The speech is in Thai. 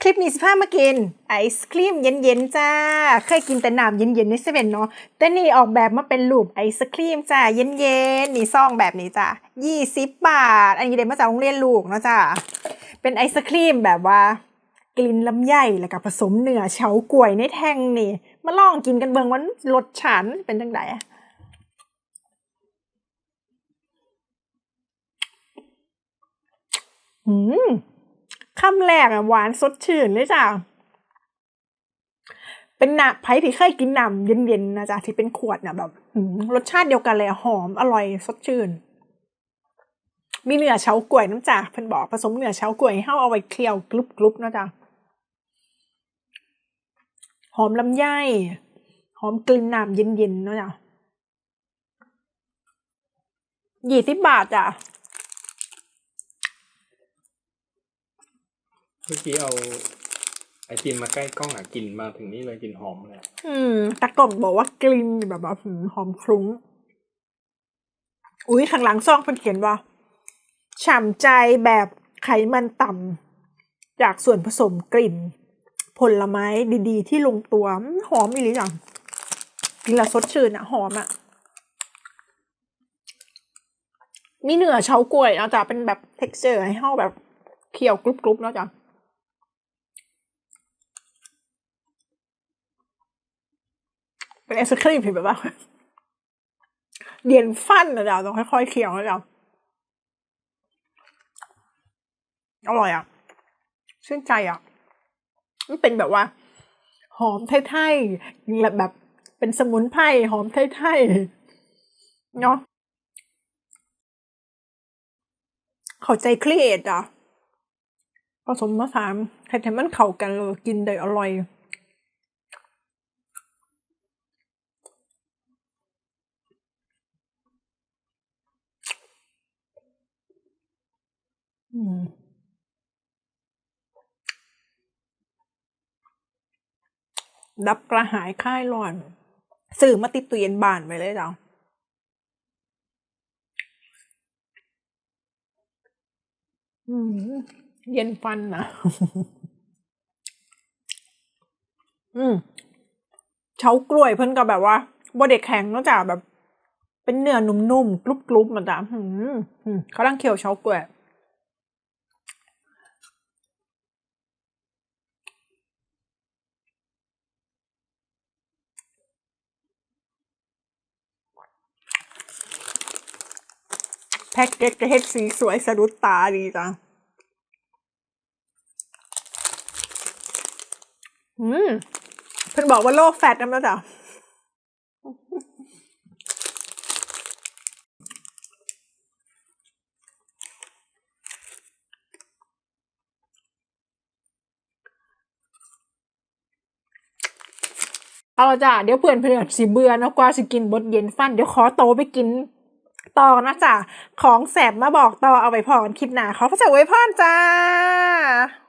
คลิปนี้สิพามากินไอศครีมเย็นๆจ้า เคยกินแต่น้ำเย็นๆในเซเว่นเนาะ แต่นี่ออกแบบมาเป็นรูปไอศครีมจ้าเย็นๆนี่ซองแบบนี้จ้า20 บาท อันนี้เด็กมาจากโรงเรียนลูกเนาะจ้า เป็นไอศครีมแบบว่ากลิ่นลำไยแล้วก็ผสมเนื้อเฉากล้วยในแท่งนี่ มาลองกินกันเบิ่งวันรสชาติมันเป็นจังไดอืม คำแรกอะหวานสดชื่นเลยจ้ะเป็นหนักไผ่ที่เคยกินน้ำเย็นๆนะจ๊ะที่เป็นขวดน่ะแบบรสชาติเดียวกันเลยหอมอร่อยสดชื่น มีเนื้อเฉากล้วยน้ำจ้ะเพิ่นบอกผสมเนื้อเฉากล้วยให้เฮาเอาไว้เคี่ยวกรุบๆนะจ้ะหอมลำไยหอมกลิ่นน้ำเย็นๆนะจ้ะยี่สิบบาทจ้ะ เมื่อกี้เอาไอติมมาใกล้กล้องอะกลิ่นมาถึงนี่เลยกลิ่นหอมเลยอืมตะกล่อมบอกว่ากลิ่นแบบว่าหอมคลุ้ง อุ้ยข้างหลังซองเพิ่นเขียนว่าฉ่ำใจแบบไขมันต่ำจากส่วนผสมกลิ่น ผลไม้ดีๆ ที่ลงตัวอืมหอมอีหลีจังกินแล้วสดชื่นอะหอมอะมีเนื้อเฉากล้วยเนาะจ้ะเป็นแบบ t e x t อร์ให้เฮาแบบเคี่ยวกรุบๆเนาะจ้ะ เป็นไอศครีมที่แบบว่าเดียนฟันนะเดี๋ยวต้องค่อยๆเคี้ยวนะเดี๋ยวอร่อยอะ ชื่นใจอะ มันเป็นแบบว่า หอมไทยๆแบบแบบเป็นสมุนไพรหอมไทยๆเนาะเข้าใจครีเอทอะผสมผสานให้แต่มันเข้ากันเลยกินได้อร่อย ดับกระหายคลายร้อน สื่อมาติดตู้เย็นบานไว้เลยจ้ะเย็นฟันนะอืมเฉากล้วยเพิ่นก็แบบว่าบ่เด็กแข็งนอกจากแบบ เป็นเนื้อนุ่มๆกรุบๆมันจ้ะเขาตั้งเคี่ยวเฉากล้วย แพ็กเกจก็เฮ็ดสีสวยสะดุดตาดีจ้ะอืมเพิ่นบอกว่าโลแฟตนะแล้วจ้ะเอาละจ้ะเดี๋ยวเพื่อนเพื่อนสิเบื่อนะกว่าสิกินบดเย็นฟันเดี๋ยวขอโตไปกิน ต่อนะจ๊ะของแสบมาบอกต่อเอาไว้พอกันคลิปหนาเขาพระเจ้าไว้พรจ้า